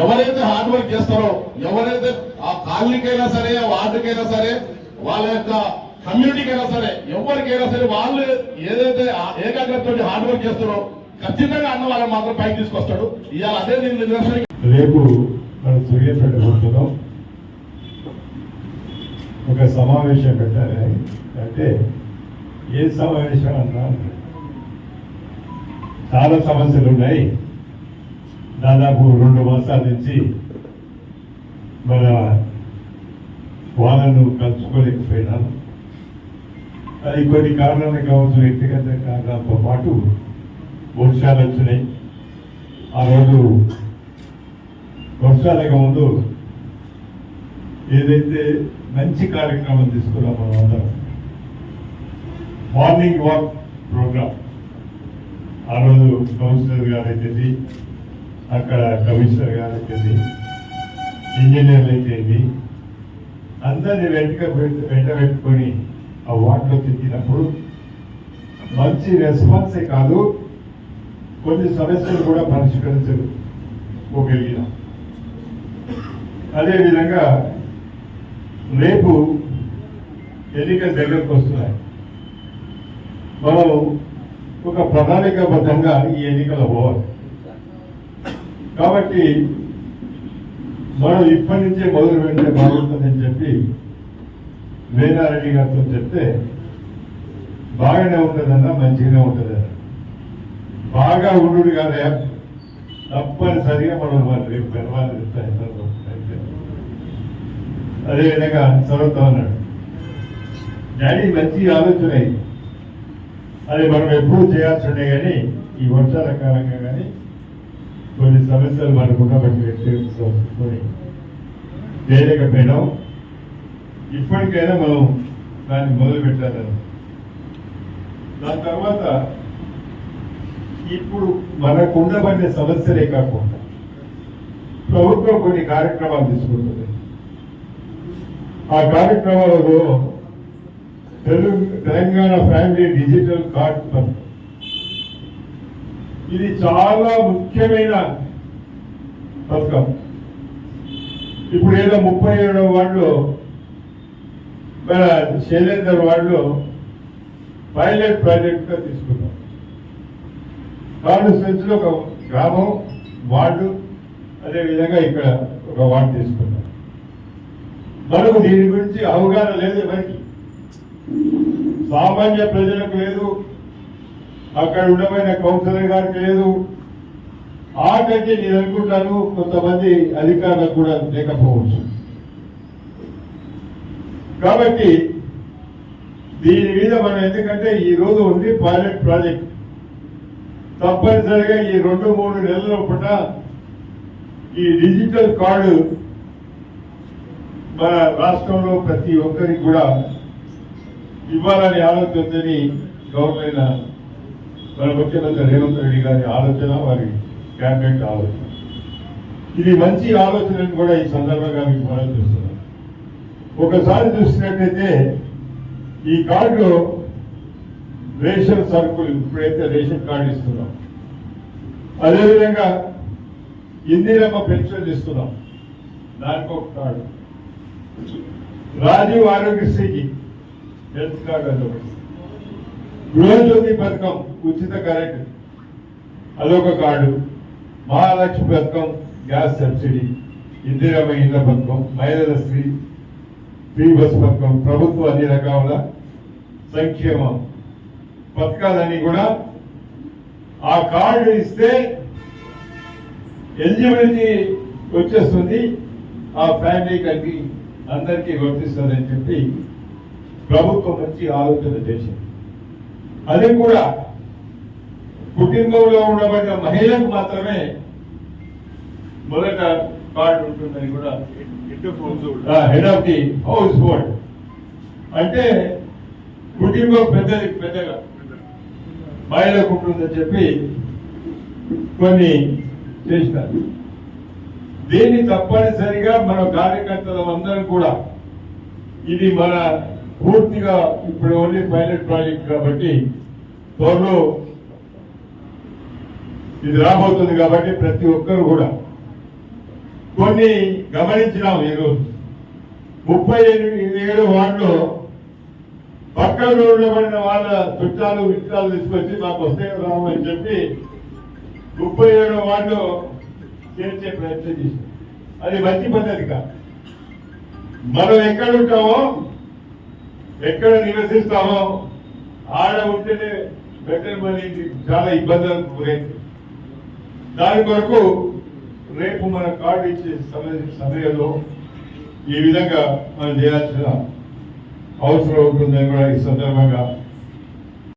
ఎవరైతే hard work చేస్తారో ఎవరైతే ఆ కాలనీకైనా సరే ఆ వార్డుకైనా సరే వాళ్ళ యొక్క కమ్యూనిటీకైనా సరే ఎవరికైనా సరే వాళ్ళు ఏదైతే ఏకాగ్రత ఏకాగ్రతతో హార్డ్ వర్క్ చేస్తారో ఖచ్చితంగా అన్న వాళ్ళని మాత్రం పైకి తీసుకొస్తాడు. ఇవాళ అదే నేను నిదర్శనం రేపు మన సూర్యాపేట ఒక సమావేశం పెట్టాలి. అంటే ఏ సమావేశం అన్నా? చాలా సమస్యలు ఉన్నాయి. దాదాపు రెండు మాసాల నుంచి మన వాళ్ళను కలుసుకోలేకపోయినాను అది కొన్ని కారణాలు కావచ్చు వ్యక్తిగత కారణాలతో పాటు వర్షాలు వచ్చినాయి. ఆ రోజు వర్షాలకు ముందు ఏదైతే మంచి కార్యక్రమం తీసుకున్నాం మనం అందరం మార్నింగ్ వాక్ ప్రోగ్రామ్. ఆ రోజు కౌన్సిలర్ గారు అయితే అక్కడ కమిషనర్ గారు అయితే ఇంజనీర్లు అయితేంది అందరిని వెంట వెంట పెట్టుకొని ఆ వార్డులో తిరిగినప్పుడు మంచి రెస్పాన్సే కాదు కొన్ని సమస్యలు కూడా పరిష్కరించగలిగినాం అదేవిధంగా రేపు ఎన్నికలు దగ్గరకు వస్తున్నాయి. మనం ఒక ప్రణాళికాబద్ధంగా ఈ ఎన్నికలు పోవాలి. కాబట్టి మనం ఇప్పటి నుంచే మొదలు పెడితే బాగుంటుందని చెప్పి వేనారెడ్డి గారితో చెప్తే బాగానే ఉంటుందన్నా మంచిగానే ఉంటుందన్న. బాగా ఉండు కాదే తప్పనిసరిగా మనం వాళ్ళు రేపు గర్వాన్ని అదేవిధంగా చదువుతా ఉన్నాడు డాడీ మంచి ఆలోచన. అది మనం ఎప్పుడు చేయాల్సి ఉండే కానీ ఈ వర్షాల కాలంగా కానీ కొన్ని సమస్యలు మనకు ఉన్నటువంటి వ్యక్తిగత చేయలేకపోయినాం ఇప్పటికైనా మనం దాన్ని మొదలు పెట్టాలని. దాని తర్వాత ఇప్పుడు మనకు ఉండబడిన సమస్యలే కాకుండా ప్రభుత్వం కొన్ని కార్యక్రమాలు తీసుకుంటుంది. ఆ కార్యక్రమాలలో Telugu Telangana family digital card పథకం. ఇది చాలా ముఖ్యమైన పథకం. ఇప్పుడు ఏదో ముప్పై ఏడవ వార్డులో మన శైలేందర్ వార్డులో పైలట్ ప్రాజెక్ట్గా తీసుకున్నాం. కాన్స్టిట్యూన్సీలో ఒక గ్రామం వార్డు అదేవిధంగా ఇక్కడ ఒక వార్డు తీసుకున్నాం. మనకు దీని గురించి అవగాహన లేదు ఎవరికి. సామాన్య ప్రజలకు లేదు అక్కడ ఉండమైన కౌన్సిలర్ గారికి లేదు. ఆటకి నేను అనుకుంటాను కొంతమంది అధికారులకు కూడా లేకపోవచ్చు. కాబట్టి దీని మీద మనం ఎందుకంటే ఈ రోజు ఉంది పైలట్ ప్రాజెక్ట్ తప్పనిసరిగా ఈ రెండు మూడు నెలల పూట ఈ డిజిటల్ కార్డు మన రాష్ట్రంలో ప్రతి ఒక్కరికి కూడా ఇవ్వాలని ఆలోచనని గవర్నమెంట్ మన ముఖ్యమంత్రి రేవంత్ రెడ్డి గారి ఆలోచన వారి క్యాబినెట్ ఆలోచన. ఇది మంచి ఆలోచన కూడా ఈ సందర్భంగా మీకు మనం చూస్తున్నాం ఒకసారి చూసినట్లయితే ఈ కార్డులో రేషన్ సరుకులు ఇప్పుడైతే రేషన్ కార్డు ఇస్తున్నాం. అదేవిధంగా ఇందిరమ్మ పెన్షన్ ఇస్తున్నాం. దానికి ఒక కార్డు. రాజీవ్ ఆరోగ్యశ్రీకి హెల్త్ కార్డు అదొకటి గృహజ్యోతి పథకం ఉచిత కరెంట్ అదొక కార్డు మహాలక్ష్మి పథకం గ్యాస్ సబ్సిడీ ఇందిరా ఇళ్ళ పథకం మహిళల స్త్రీ ఫ్రీ బస్ పథకం ప్రభుత్వ అన్ని రకాల సంక్షేమం. పథకాలన్నీ కూడా ఆ కార్డు ఇస్తే ఎలిజిబిలిటీ వచ్చేస్తుంది ఆ ఫ్యామిలీకి అన్ని అందరికీ వర్తిస్తుందని చెప్పి ప్రభుత్వం మంచి ఆలోచన చేసింది. అది కూడా కుటుంబంలో ఉండబడిన మహిళకు మాత్రమే మొదట కార్డు ఉంటుందని కూడా head of the household అంటే కుటుంబం పెద్దది పెద్దగా. మహిళకు ఉంటుందని చెప్పి కొన్ని చేసినారు. దీన్ని తప్పనిసరిగా మన కార్యకర్తలు అందరం కూడా ఇది మన పూర్తిగా ఇప్పుడు ఓన్లీ పైలట్ ప్రాజెక్ట్ కాబట్టి త్వరలో ఇది రాబోతుంది కాబట్టి ప్రతి ఒక్కరు కూడా. కొన్ని గమనించినాం ఈరోజు. ముప్పై ఎనిమిది ఏడు వార్డులో పక్కన ఉండబడిన వాళ్ళ చుట్టాలు విట్టాలు తీసుకొచ్చి మాకు వస్తే రావు అని చెప్పి ముప్పై ఏడో వార్డు చేర్చే ప్రయత్నం చేశాం. అది మంచి పద్ధతి కాదు. మనం ఎక్కడుంటామో ఎక్కడ నివసిస్తామో ఆడ ఉంటేనే బెటర్ మనీ చాలా ఇబ్బందులకు గురైంది. దాని కొరకు రేపు మన కార్డు ఇచ్చే సమయ సమయంలో ఈ విధంగా మనం చేయాల్సిన అవసరం ఉంటుందని కూడా ఈ సందర్భంగా